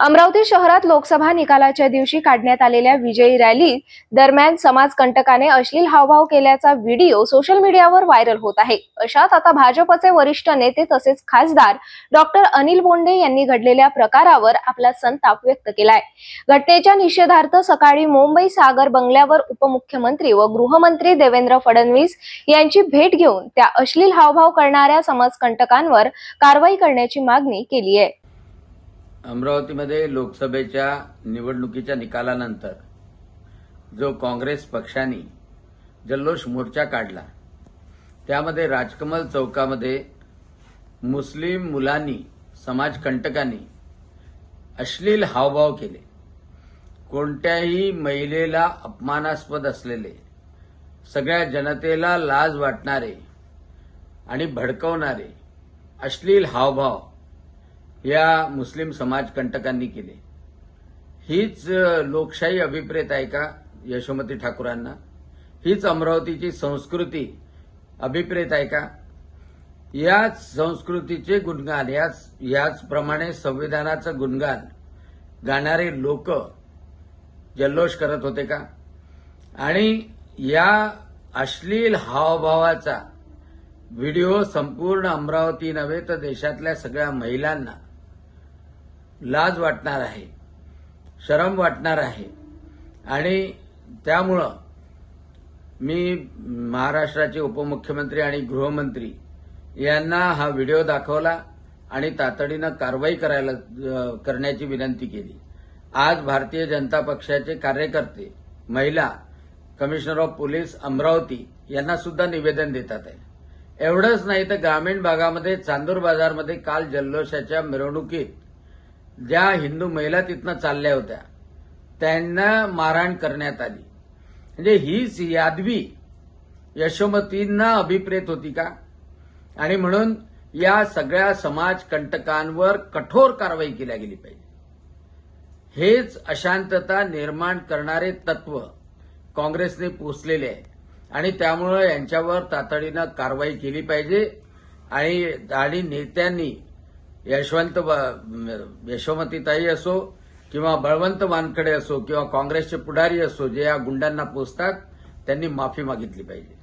अमरावती शहरात लोकसभा निकालाच्या दिवशी काढण्यात आलेल्या विजयी रॅली दरम्यान समाजकंटकाने अश्लील हावभाव केल्याचा व्हिडिओ सोशल मीडियावर व्हायरल होत आहे. अशात आता भाजपचे वरिष्ठ नेते तसेच खासदार डॉक्टर अनिल बोंडे यांनी घडलेल्या प्रकारावर आपला संताप व्यक्त केलाय. घटनेच्या निषेधार्थ सकाळी मुंबई सागर बंगल्यावर उपमुख्यमंत्री व गृहमंत्री देवेंद्र फडणवीस यांची भेट घेऊन त्या अश्लील हावभाव करणाऱ्या समाजकंटकांवर कारवाई करण्याची मागणी केली आहे. अमरावतीमध्ये लोकसभेच्या निवडणुकीच्या निकालानंतर जो काँग्रेस पक्षाने जल्लोष मोर्चा काढला त्यामध्ये राजकमल चौकामध्ये मुस्लिम मुलांनी समाजकंटकांनी अश्लील हावभाव केले. कोणत्याही महिलेला अपमानास्पद असलेले सगळ्या जनतेला लाज वाटणारे आणि भडकवणारे अश्लील हावभाव या मुस्लिम समाजकंटकांनी केले. हीच लोकशाही अभिप्रेत आहे का यशोमती ठाकूरांना? हीच अमरावतीची संस्कृती अभिप्रेत आहे का? याच संस्कृतीचे गुणगान याच याचप्रमाणे संविधानाचं गुणगान गाणारे लोक जल्लोष करत होते का? आणि या अश्लील हावभावाचा व्हिडिओ संपूर्ण अमरावती नव्हे तर देशातल्या सगळ्या महिलांना लाज वाटणार आहे शरम वाटणार आहे. आणि त्यामुळं मी महाराष्ट्राचे उपमुख्यमंत्री आणि गृहमंत्री यांना हा व्हिडिओ दाखवला आणि तातडीनं कारवाई करायला करण्याची विनंती केली. आज भारतीय जनता पक्षाचे कार्यकर्ते महिला कमिशनर ऑफ पोलीस अमरावती यांना सुद्धा निवेदन देतात आहे. एवढंच नाही तर ग्रामीण भागामध्ये चांदूर बाजारमध्ये काल जल्लोषाच्या मिरवणुकीत ज्या हिंदू महिला तिथनं चालल्या होत्या त्यांना मारहाण करण्यात आली. म्हणजे हीच यादवी यशोमतींना अभिप्रेत होती का? आणि म्हणून या सगळ्या समाजकंटकांवर कठोर कारवाई केल्या गेली पाहिजे. हेच अशांतता निर्माण करणारे तत्व काँग्रेसने पोचलेले आहे. आणि त्यामुळं यांच्यावर तातडीनं कारवाई केली पाहिजे. आणि आणि नेत्यांनी यशवंत यशोमतीताई असो किंवा बळवंत वानखडे असो किंवा काँग्रेसचे पुढारी असो जे या गुंडांना पोचतात त्यांनी माफी मागितली पाहिजे.